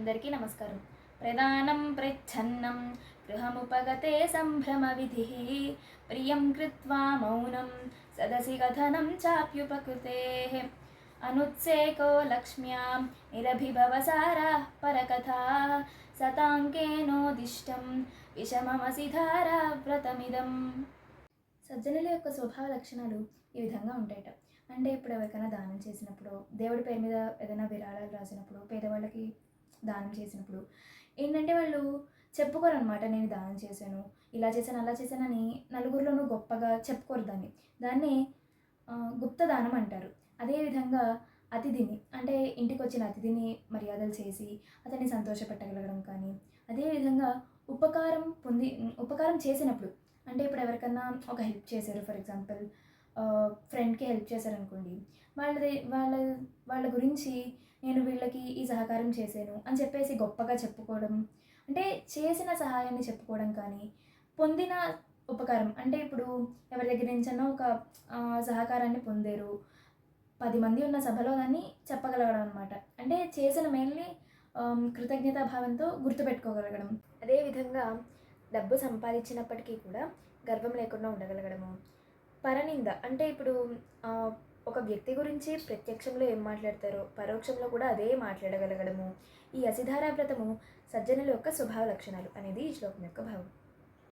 అందరికీ నమస్కారం. ప్రధానం ప్రచ్ఛన్నం గృహముపగతే సంభ్రమ విధి ప్రియం కృత్వా మౌనం సదసి కథనం చాప్యుపకృతే. అనుత్సేకో లక్ష్మ్యాం నిరభిభవసారా పరకథా. సతాంకేనోదిష్టం విషమమసి ధారా వ్రతమిదం. సజ్జనుల యొక్క స్వభావ లక్షణాలు ఈ విధంగా ఉంటాయట. అంటే ఇప్పుడు ఎవరికైనా దానం చేసినప్పుడు దేవుడి పేరు మీద ఏదైనా విరాళాలు రాసినప్పుడు పేదవాళ్ళకి దానం చేసినప్పుడు. ఏంటంటే వాళ్ళు చెప్పుకోరు అనమాట నేను దానం చేశాను ఇలా చేశాను అలా చేశానని నలుగురిలోనూ గొప్పగా చెప్పుకోరు దాన్ని. దాన్ని గుప్త దానం అంటారు. అదేవిధంగా అతిథిని అంటే ఇంటికి వచ్చిన అతిథిని మర్యాదలు చేసి అతన్ని సంతోషపెట్టగలగడం కానీ అదేవిధంగా ఉపకారం పొంది ఉపకారం చేసినప్పుడు అంటే ఇప్పుడు ఎవరికన్నా ఒక హెల్ప్ చేశారు ఫర్ ఎగ్జాంపుల్ ఫ్రెండ్కి హెల్ప్ చేశారనుకోండి వాళ్ళది వాళ్ళ వాళ్ళ గురించి నేను వీళ్ళకి ఈ సహకారం చేశాను అని చెప్పేసి గొప్పగా చెప్పుకోవడం. అంటే చేసిన సహాయాన్ని చెప్పుకోవడం కానీ పొందిన ఉపకారం. అంటే ఇప్పుడు ఎవరి దగ్గర నుంచన్నా ఒక సహకారాన్ని పొందారు. పది మంది ఉన్న సభలో దాన్ని చెప్పగలగడం అనమాట అంటే చేసిన మెయిన్లీ కృతజ్ఞతాభావంతో గుర్తుపెట్టుకోగలగడం. అదేవిధంగా డబ్బు సంపాదించినప్పటికీ కూడా గర్వం లేకుండా ఉండగలగడము. పరనింద. అంటే ఇప్పుడు ఒక వ్యక్తి గురించి ప్రత్యక్షంలో ఏం మాట్లాడతారో పరోక్షంలో కూడా అదే మాట్లాడగలగడము. ఈ అసిధారా వ్రతము సజ్జనుల యొక్క స్వభావ లక్షణాలు అనేది ఈ శ్లోకం యొక్క భావం.